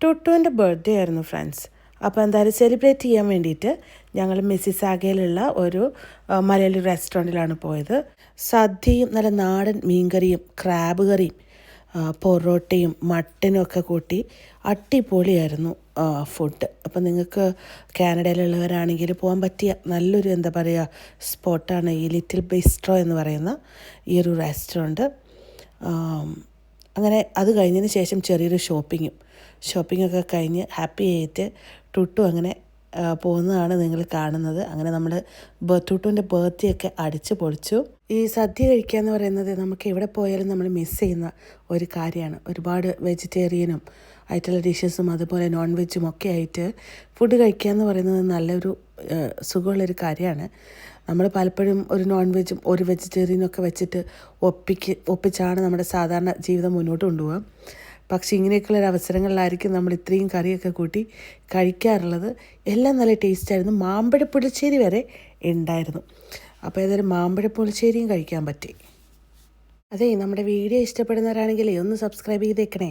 ടുട്ടുവിന്റെ birthday ആയിരുന്നു friends അപ്പോൾ എന്തായാലും സെലിബ്രേറ്റ് ചെയ്യാൻ വേണ്ടിയിട്ട് ഞങ്ങൾ മിസ്സിസാഗയിലുള്ള ഒരു മലയാളി റെസ്റ്റോറന്റിലാണ് പോയത്. സദ്യയും നല്ല നാടൻ മീൻകറിയും ക്രാബ് കറിയും പൊറോട്ടയും മട്ടനും ഒക്കെ കൂട്ടി അടിപൊളിയായിരുന്നു ഫുഡ് അപ്പം നിങ്ങൾക്ക് കാനഡയിലുള്ളവരാണെങ്കിൽ പോകാൻ പറ്റിയ നല്ലൊരു എന്താ പറയുക സ്പോട്ടാണ് ഈ ലിറ്റിൽ ബിസ്ട്രോ എന്ന് പറയുന്ന ഈ ഒരു റെസ്റ്റോറന്റ് അങ്ങനെ അത് കഴിഞ്ഞതിന് ശേഷം ചെറിയൊരു ഷോപ്പിങ്ങും ഷോപ്പിങ്ങൊക്കെ കഴിഞ്ഞ് ഹാപ്പി ആയിട്ട് ടുട്ടു അങ്ങനെ പോകുന്നതാണ് നിങ്ങൾ കാണുന്നത്. അങ്ങനെ നമ്മൾ ടുട്ടുവിന്റെ ബർത്ത്ഡേ ഒക്കെ അടിച്ച് പൊളിച്ചു. ഈ സദ്യ കഴിക്കുക എന്ന് പറയുന്നത് നമുക്ക് എവിടെ പോയാലും നമ്മൾ മിസ് ചെയ്യുന്ന ഒരു കാര്യമാണ്. ഒരുപാട് വെജിറ്റേറിയനും ആയിട്ടുള്ള ഡിഷസും അതുപോലെ നോൺ വെജും ഒക്കെ ആയിട്ട് ഫുഡ് കഴിക്കുക എന്ന് പറയുന്നത് നല്ലൊരു സുഖമുള്ളൊരു കാര്യമാണ്. നമ്മൾ പലപ്പോഴും ഒരു നോൺ വെജും ഒരു വെജിറ്റേറിയനും ഒക്കെ വെച്ചിട്ട് ഒപ്പിക്ക് ഒപ്പിച്ചാണ് നമ്മുടെ സാധാരണ ജീവിതം മുന്നോട്ട് കൊണ്ടുപോകാം പക്ഷേ ഇങ്ങനെയൊക്കെയുള്ള അവസരങ്ങളിലായിരിക്കും നമ്മൾ ഇത്രയും കറിയൊക്കെ കൂട്ടി കഴിക്കാറുള്ളത്. എല്ലാം നല്ല ടേസ്റ്റായിരുന്നു മാമ്പഴ പുളിശ്ശേരി വരെ ഉണ്ടായിരുന്നു. അപ്പോൾ ഏതായാലും മാമ്പഴ പുളിശ്ശേരിയും കഴിക്കാൻ പറ്റി. അതെ നമ്മുടെ വീഡിയോ ഇഷ്ടപ്പെടുന്നവരാണെങ്കിൽ ഒന്ന് സബ്സ്ക്രൈബ് ചെയ്തേക്കണേ.